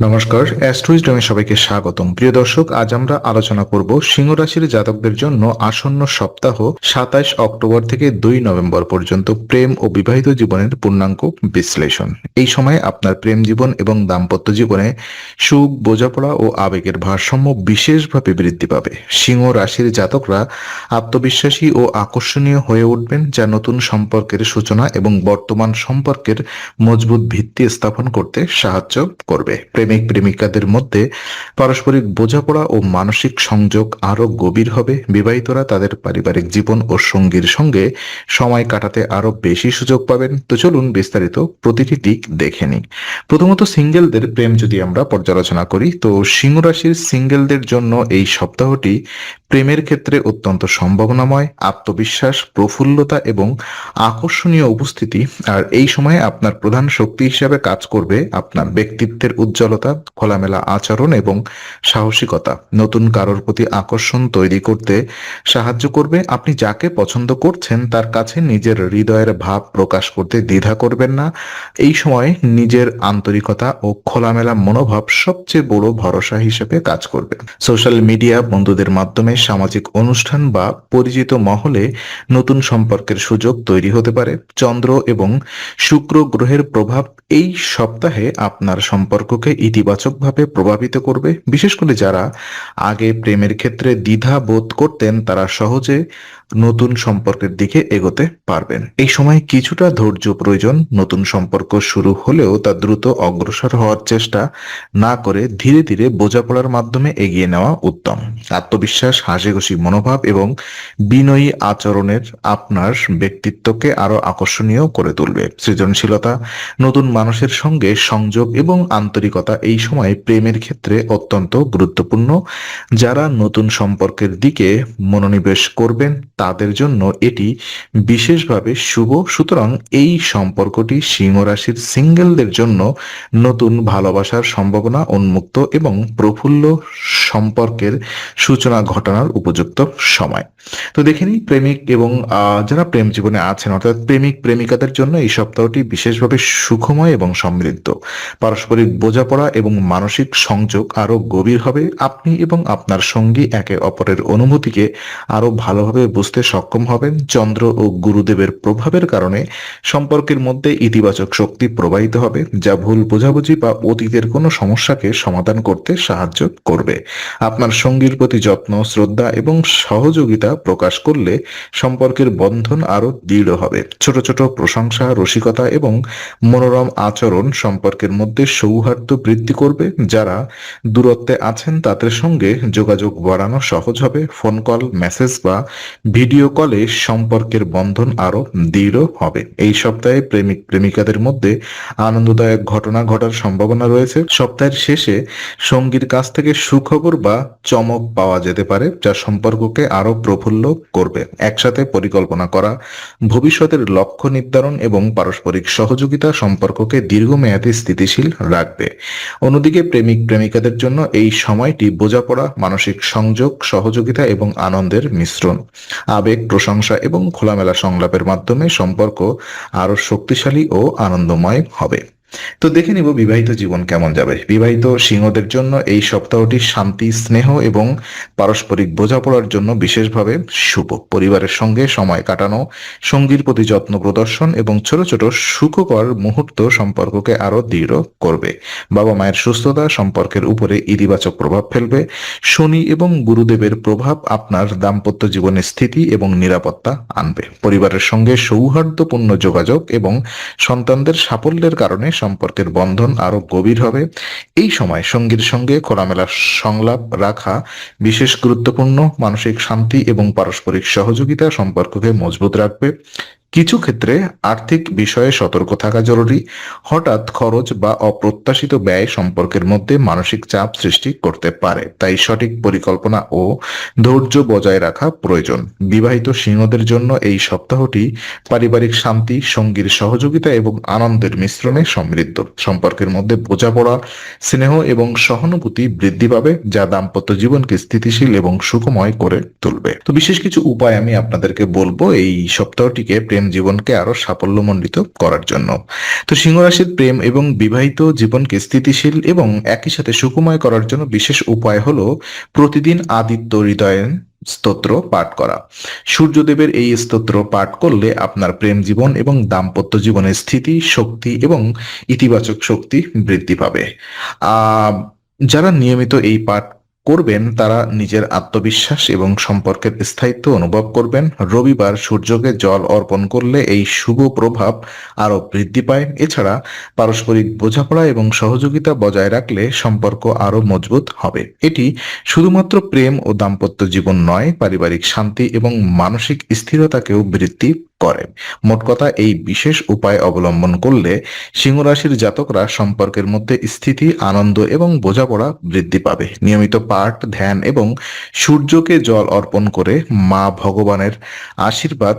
নমস্কার অ্যাস্ট্রোইজডমে সবাইকে স্বাগতম। প্রিয় দর্শক, আজ আমরা আলোচনা করব সিংহ রাশির জাতকদের জন্য আসন্ন সপ্তাহ সাতাশ অক্টোবর থেকে দুই নভেম্বর পর্যন্ত প্রেম ও বিবাহিত জীবনের পূর্ণাঙ্গ বিশ্লেষণ। এই সময়ে আপনার প্রেম জীবন এবং দাম্পত্য জীবনে সুখ, বোঝাপড়া ও আবেগের ভারসাম্য বিশেষভাবে বৃদ্ধি পাবে। সিংহ রাশির জাতকরা আত্মবিশ্বাসী ও আকর্ষণীয় হয়ে উঠবেন, যা নতুন সম্পর্কের সূচনা এবং বর্তমান সম্পর্কের মজবুত ভিত্তি স্থাপন করতে সাহায্য করবে। প্রেমিক প্রেমিকাদের মধ্যে পারস্পরিক বোঝাপড়া ও মানসিক সংযোগ আরও গভীর হবে। বিবাহিতরা তাদের পারিবারিক জীবন ও সঙ্গীর সঙ্গে সময় কাটাতে আরও বেশি সুযোগ পাবেন। তো চলুন বিস্তারিত প্রতিটি দিক দেখে নিই। প্রথমত সিঙ্গেলদের প্রেম যদি আমরা পর্যালোচনা করি, তো সিংহ রাশির সিঙ্গেলদের জন্য এই সপ্তাহটি প্রেমের ক্ষেত্রে অত্যন্ত সম্ভাবনাময়, আত্মবিশ্বাস, প্রফুল্লতা এবং আকর্ষণীয় উপস্থিতি। আর এই সময়ে আপনার প্রধান শক্তি হিসাবে কাজ করবে আপনার ব্যক্তিত্বের উজ্জ্বলতা, খোলামেলা আচরণ এবং সাহসিকতা। নতুন কারোর প্রতি আকর্ষণ তৈরি করতে সাহায্য করবে। আপনি যাকে পছন্দ করছেন, তার কাছে নিজের হৃদয়ের ভাব প্রকাশ করতে দ্বিধা করবেন না। এই সময় নিজের আন্তরিকতা ও খোলামেলা মনোভাব সবচেয়ে বড় ভরসা হিসেবে কাজ করবে। সোশ্যাল মিডিয়া বন্ধুদের মাধ্যমে সামাজিক অনুষ্ঠান বা পরিচিত মহলে নতুন সম্পর্কের সুযোগ তৈরি হতে পারে। চন্দ্র এবং শুক্র গ্রহের প্রভাব এই সপ্তাহে আপনার সম্পর্ককে ইতিবাচকভাবে প্রভাবিত করবে। বিশেষ করে যারা আগে প্রেমের ক্ষেত্রে দ্বিধা বোধ করতেন, তারা সহজে নতুন সম্পর্কের দিকে এগোতে পারবেন। এই সময় কিছুটা ধৈর্য প্রয়োজন। নতুন সম্পর্ক শুরু হলেও তা দ্রুত অগ্রসর হওয়ার চেষ্টা না করে ধীরে ধীরে বোঝাপড়ার মাধ্যমে এগিয়ে নেওয়া উত্তম। আত্মবিশ্বাস হাসিখুশি মনোভাব এবং বিনয়ী আচরণের আপনার ব্যক্তিত্বকে আরও আকর্ষণীয় করে তুলবে। সৃজনশীলতা, নতুন মানুষের সঙ্গে সংযোগ এবং আন্তরিকতা এই সময় প্রেমের ক্ষেত্রে অত্যন্ত গুরুত্বপূর্ণ। যারা নতুন সম্পর্কের দিকে মনোনিবেশ করবেন, তাদের জন্য এটি বিশেষভাবে শুভ। সুতরাং এই সম্পর্কটি সিংহ রাশির সিঙ্গেলদের জন্য নতুন ভালোবাসার সম্ভাবনা উন্মুক্ত এবং প্রফুল্ল সম্পর্কের সূচনা ঘটানোর উপযুক্ত সময়। তো দেখে নিই প্রেমিক এবং যারা প্রেম জীবনে আছেন, অর্থাৎ প্রেমিক, প্রেমিকাদের জন্য এই সপ্তাহটি বিশেষভাবে সুখময় এবং সমৃদ্ধ। পারস্পরিক বোঝাপড়া এবং মানসিক সংযোগ আরও গভীর হবে। আপনি এবং আপনার সঙ্গী একে অপরের অনুভূতিকে আরও ভালোভাবে বুঝতে সক্ষম হবেন। চন্দ্র ও গুরুদেবের প্রভাবের কারণে সম্পর্কের মধ্যে ইতিবাচক শক্তি প্রবাহিত হবে, যা ভুল বোঝাবুঝি বা অতীতের কোনো সমস্যাকে সমাধান করতে সাহায্য করবে। আপনার সঙ্গীর প্রতি যত্ন শ্রদ্ধা এবং সহযোগিতা প্রকাশ করলে সম্পর্কের বন্ধন আরও দৃঢ় হবে। ছোট ছোট প্রশংসা, রসিকতা এবং মনোরম আচরণ সম্পর্কের মধ্যে সৌহার্দ্য বৃদ্ধি করবে। যারা দূরত্বে আছেন, তাদের সঙ্গে যোগাযোগ বাড়ানো সহজ হবে। ফোন কল, মেসেজ বা ভিডিও কলে সম্পর্কের বন্ধন আরও দৃঢ় হবে। এই সপ্তাহে প্রেমিক, প্রেমিকাদের মধ্যে আনন্দদায়ক ঘটনা ঘটার সম্ভাবনা রয়েছে। সপ্তাহের শেষে সঙ্গীর কাছ থেকে সুখবর বা চমক পাওয়া যেতে পারে। যা সম্পর্ককে আরও প্রফুল্ল করবে। একসাথে পরিকল্পনা করা, ভবিষ্যতের লক্ষ্য নির্ধারণ এবং পারস্পরিক সহযোগিতা সম্পর্ককে দীর্ঘমেয়াদী স্থিতিশীল রাখবে। অন্যদিকে প্রেমিক প্রেমিকাদের জন্য এই সময়টি বোঝাপড়া, মানসিক সংযোগ, সহযোগিতা এবং আনন্দের মিশ্রণ। আবেগ, প্রশংসা এবং খোলামেলা সংলাপের মাধ্যমে সম্পর্ক আরও শক্তিশালী ও আনন্দময় হবে। তো দেখে নিব বিবাহিত জীবন কেমন যাবে। বিবাহিত সিংহদের জন্য এই সপ্তাহটি শান্তি, স্নেহ এবং পারস্পরিক বোঝাপড়ার জন্য বিশেষভাবে শুভ। পরিবারের সঙ্গে সময় কাটানো, সঙ্গীর প্রতি যত্ন প্রদর্শন এবং ছোট ছোট সুখকর মুহূর্ত সম্পর্ককে আরও দৃঢ় করবে। বাবা মায়ের সুস্থতা সম্পর্কের উপরে ইতিবাচক প্রভাব ফেলবে। শনি এবং গুরুদেবের প্রভাব আপনার দাম্পত্য জীবনের স্থিতি এবং নিরাপত্তা আনবে। পরিবারের সঙ্গে সৌহার্দ্যপূর্ণ যোগাযোগ এবং সন্তানদের সাফল্যের কারণে সম্পর্কের বন্ধন আরও গভীর হবে। এই সময় সঙ্গীর সঙ্গে খোলামেলা সংলাপ রাখা বিশেষ গুরুত্বপূর্ণ। মানসিক শান্তি এবং পারস্পরিক সহযোগিতা সম্পর্ককে মজবুত রাখবে। কিছু ক্ষেত্রে আর্থিক বিষয়ে সতর্ক থাকা জরুরি। হঠাৎ খরচ বা অপ্রত্যাশিত ব্যয় সম্পর্কের মধ্যে মানসিক চাপ সৃষ্টি করতে পারে। তাই সঠিক পরিকল্পনা ও ধৈর্য বজায় রাখা প্রয়োজন। বিবাহিত সিংহদের জন্য এই সপ্তাহটি পারিবারিক শান্তি, সঙ্গীর সহযোগিতা এবং আনন্দের মিশ্রণে সমৃদ্ধ। সম্পর্কের মধ্যে বোঝাপড়া, স্নেহ এবং সহানুভূতি বৃদ্ধি পাবে, যা দাম্পত্য জীবনকে স্থিতিশীল এবং সুখময় করে তুলবে। তো বিশেষ কিছু উপায় আমি আপনাদেরকে বলব এই সপ্তাহটিকে প্রেম জীবনকে আরও সাফল্যমণ্ডিত করার জন্য। তো সিংহ রাশির প্রেম এবং বিবাহিত জীবনকে স্থিতিশীল এবং একই সাথে সুকুময় করার জন্য বিশেষ উপায় হলো প্রতিদিন আদিত্য হৃদয়ের স্তোত্র পাঠ করা। সূর্যদেবের এই স্তোত্র পাঠ করলে আপনার প্রেম জীবন এবং দাম্পত্য জীবনের স্থিতি, শক্তি এবং ইতিবাচক শক্তি বৃদ্ধি পাবে। যারা নিয়মিত এই পাঠ করবেন, তারা নিজের আত্মবিশ্বাস এবং সম্পর্কের স্থায়িত্ব অনুভব করবেন। রবিবার সূর্যকে জল অর্পণ করলে এই শুভ প্রভাব আরও বৃদ্ধি পায়। এছাড়া পারস্পরিক বোঝাপড়া এবং সহযোগিতা বজায় রাখলে সম্পর্ক আরও মজবুত হবে। এটি শুধুমাত্র প্রেম ও দাম্পত্য জীবন নয়, পারিবারিক শান্তি এবং মানসিক স্থিরতাকেও বৃদ্ধি করে মোট কথা, এই বিশেষ উপায় অবলম্বন করলে সিংহ রাশির জাতকরা সম্পর্কের মধ্যে স্থিতি, আনন্দ এবং বোঝাপড়া বৃদ্ধি পাবে। নিয়মিত পাঠ, ধ্যান এবং সূর্যকে জল অর্পণ করে মা ভগবানের আশীর্বাদ